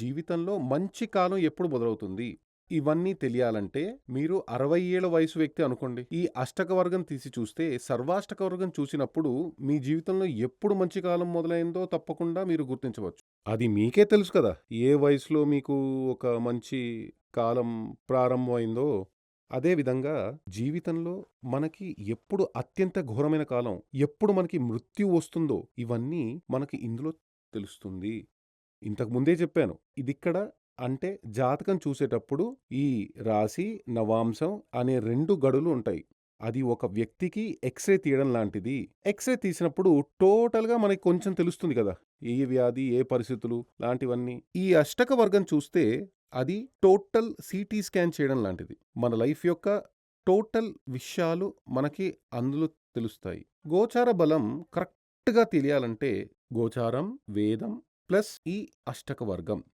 జీవితంలో మంచి కాలం ఎప్పుడు మొదలవుతుంది? ఇవన్నీ తెలియాలంటే మీరు అరవై ఏళ్ళ వయసు వ్యక్తి అనుకోండి. ఈ అష్టక వర్గం తీసి చూస్తే సర్వాష్టక వర్గం చూసినప్పుడు మీ జీవితంలో ఎప్పుడు మంచి కాలం మొదలైందో తప్పకుండా మీరు గుర్తించవచ్చు. అది మీకే తెలుసు కదా! ఏ వయసులో మీకు ఒక మంచి కాలం ప్రారంభమైందో. అదేవిధంగా జీవితంలో మనకి ఎప్పుడు అత్యంత ఘోరమైన కాలం, ఎప్పుడు మనకి మృత్యు వస్తుందో ఇవన్నీ మనకి ఇందులో తెలుస్తుంది. ఇంతకు ముందే చెప్పాను. ఇదిక్కడ అంటే జాతకం చూసేటప్పుడు ఈ రాశి, నవాంశం అనే రెండు గడులు ఉంటాయి. అది ఒక వ్యక్తికి ఎక్స్‌రే తీయడం లాంటిది. ఎక్స్‌రే తీసినప్పుడు టోటల్‌గా మనకి కొంచెం తెలుస్తుంది కదా! ఏ వ్యాధి, ఏ పరిస్థితులు లాంటివన్నీ. ఈ అష్టక వర్గం చూస్తే అది టోటల్ సీటీ స్కాన్ చేయడం లాంటిది. మన లైఫ్ యొక్క టోటల్ విషయాలు మనకి అందులో తెలుస్తాయి. గోచార బలం కరెక్ట్‌గా తెలియాలంటే గోచారం, వేదం ప్లస్ ఈ అష్టక వర్గం.